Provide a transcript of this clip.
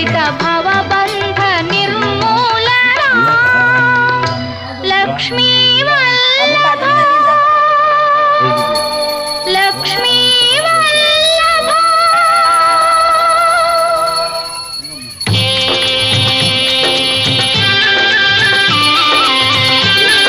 కవిత భవబంధ నిర్మూలనా? లక్ష్మీ వల్లభా